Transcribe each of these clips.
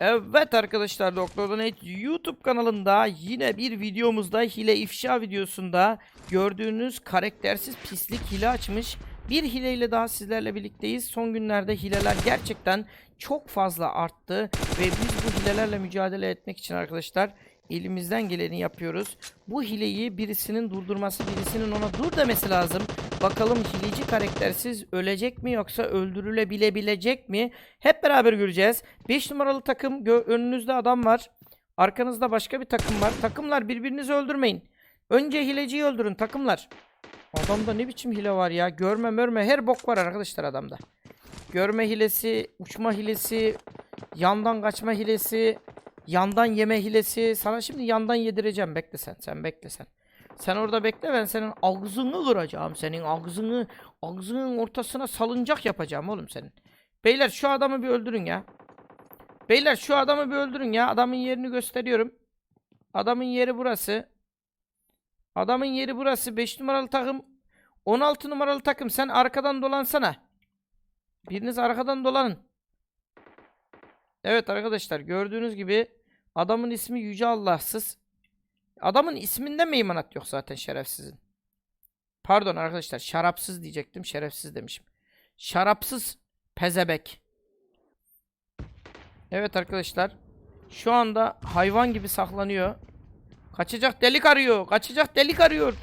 Evet arkadaşlar Doktor Donate YouTube kanalında yine bir videomuzda hile ifşa videosunda gördüğünüz karaktersiz pislik hile açmış. Bir hileyle daha sizlerle birlikteyiz. Son günlerde hileler gerçekten çok fazla arttı ve biz bu hilelerle mücadele etmek için arkadaşlar elimizden geleni yapıyoruz. Bu hileyi birisinin durdurması, birisinin ona dur demesi lazım. Bakalım hileci karaktersiz ölecek mi yoksa öldürülebilebilecek mi? Hep beraber göreceğiz. 5 numaralı takım önünüzde adam var. Arkanızda başka bir takım var. Takımlar birbirinizi öldürmeyin. Önce hileciyi öldürün takımlar. Adamda ne biçim hile var ya. Görme mörme her bok var arkadaşlar adamda. Görme hilesi, uçma hilesi, yandan kaçma hilesi, yandan yeme hilesi. Sana şimdi yandan yedireceğim. Bekle sen. Sen bekle sen. Sen orada bekle ben senin ağzını kıracağım. Senin ağzını, ağzının ortasına salıncak yapacağım oğlum senin. Beyler şu adamı bir öldürün ya. Beyler şu adamı bir öldürün ya. Adamın yerini gösteriyorum. Adamın yeri burası. Adamın yeri burası. 5 numaralı takım. 16 numaralı takım. Sen arkadan dolansana. Biriniz arkadan dolanın. Evet arkadaşlar gördüğünüz gibi adamın ismi Yüce Allahsız. Adamın isminde mi imanat yok zaten şerefsizin? Pardon arkadaşlar şarapsız diyecektim. Şerefsiz demişim. Şarapsız pezebek. Evet arkadaşlar. Şu anda hayvan gibi saklanıyor. Kaçacak delik arıyor. Kaçacak delik arıyor.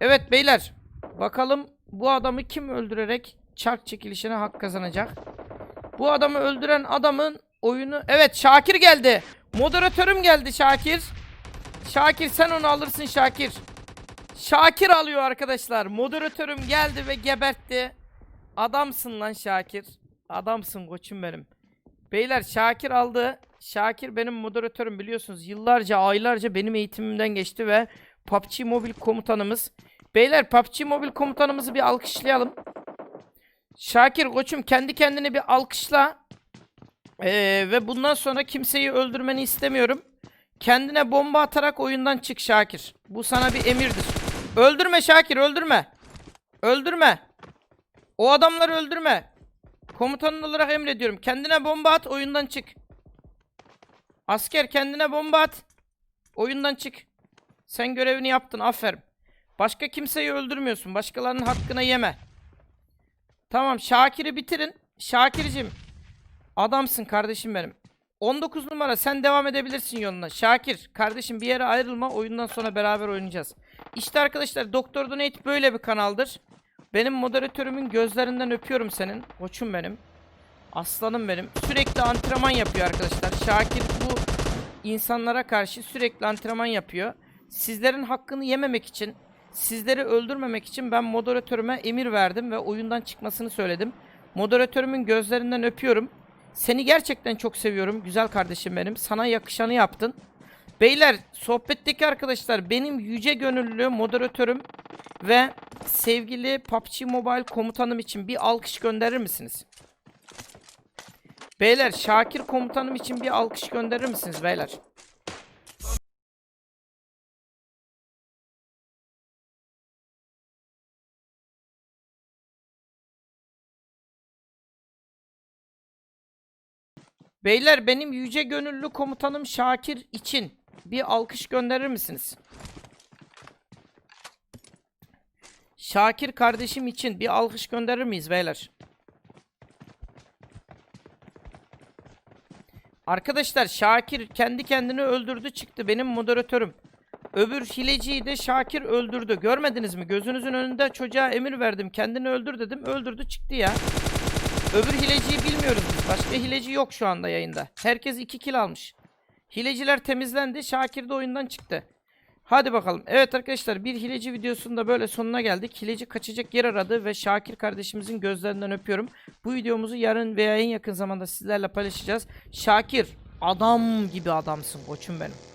Evet beyler. Bakalım bu adamı kim öldürerek çark çekilişine hak kazanacak? Bu adamı öldüren adamın oyunu... Evet Şakir geldi. Moderatörüm geldi Şakir. Şakir sen onu alırsın Şakir. Şakir alıyor arkadaşlar. Moderatörüm geldi ve gebertti. Adamsın lan Şakir. Adamsın koçum benim. Beyler Şakir aldı. Şakir benim moderatörüm biliyorsunuz. Yıllarca aylarca benim eğitimimden geçti ve PUBG Mobile komutanımız. Beyler PUBG Mobile komutanımızı bir alkışlayalım. Şakir koçum kendi kendine bir alkışla. Ee, ve bundan sonra kimseyi öldürmeni istemiyorum. Kendine bomba atarak oyundan çık Şakir. Bu sana bir emirdir. Öldürme Şakir öldürme. Öldürme. O adamları öldürme. Komutanın olarak emrediyorum. Kendine bomba at oyundan çık. Asker kendine bomba at. Oyundan çık. Sen görevini yaptın aferin. Başka kimseyi öldürmüyorsun. Başkalarının hakkına yeme. Tamam Şakir'i bitirin. Şakir'cim. Adamsın kardeşim benim. 19 numara sen devam edebilirsin yoluna. Şakir kardeşim bir yere ayrılma. Oyundan sonra beraber oynayacağız. İşte arkadaşlar Doktor Donate böyle bir kanaldır. Benim moderatörümün gözlerinden öpüyorum senin. Koçum benim. Aslanım benim. Sürekli antrenman yapıyor arkadaşlar. Şakir bu insanlara karşı sürekli antrenman yapıyor. Sizlerin hakkını yememek için, sizleri öldürmemek için ben moderatörüme emir verdim ve oyundan çıkmasını söyledim. Moderatörümün gözlerinden öpüyorum. Seni gerçekten çok seviyorum güzel kardeşim benim. Sana yakışanı yaptın. Beyler sohbetteki arkadaşlar benim yüce gönüllü moderatörüm ve sevgili PUBG Mobile komutanım için bir alkış gönderir misiniz? Beyler Şakir komutanım için bir alkış gönderir misiniz beyler? Beyler benim yüce gönüllü komutanım Şakir için bir alkış gönderir misiniz? Şakir kardeşim için bir alkış gönderir miyiz beyler? Arkadaşlar Şakir kendi kendini öldürdü çıktı benim moderatörüm. Öbür hileciyi de Şakir öldürdü. Görmediniz mi? Gözünüzün önünde çocuğa emir verdim. Kendini öldür dedim. Öldürdü çıktı ya. Öbür hileciyi bilmiyoruz biz. Başka hileci yok şu anda yayında. Herkes 2 kill almış. Hileciler temizlendi. Şakir de oyundan çıktı. Hadi bakalım. Evet arkadaşlar bir hileci videosunda böyle sonuna geldik. Hileci kaçacak yer aradı ve Şakir kardeşimizin gözlerinden öpüyorum. Bu videomuzu yarın veya en yakın zamanda sizlerle paylaşacağız. Şakir adam gibi adamsın koçum benim.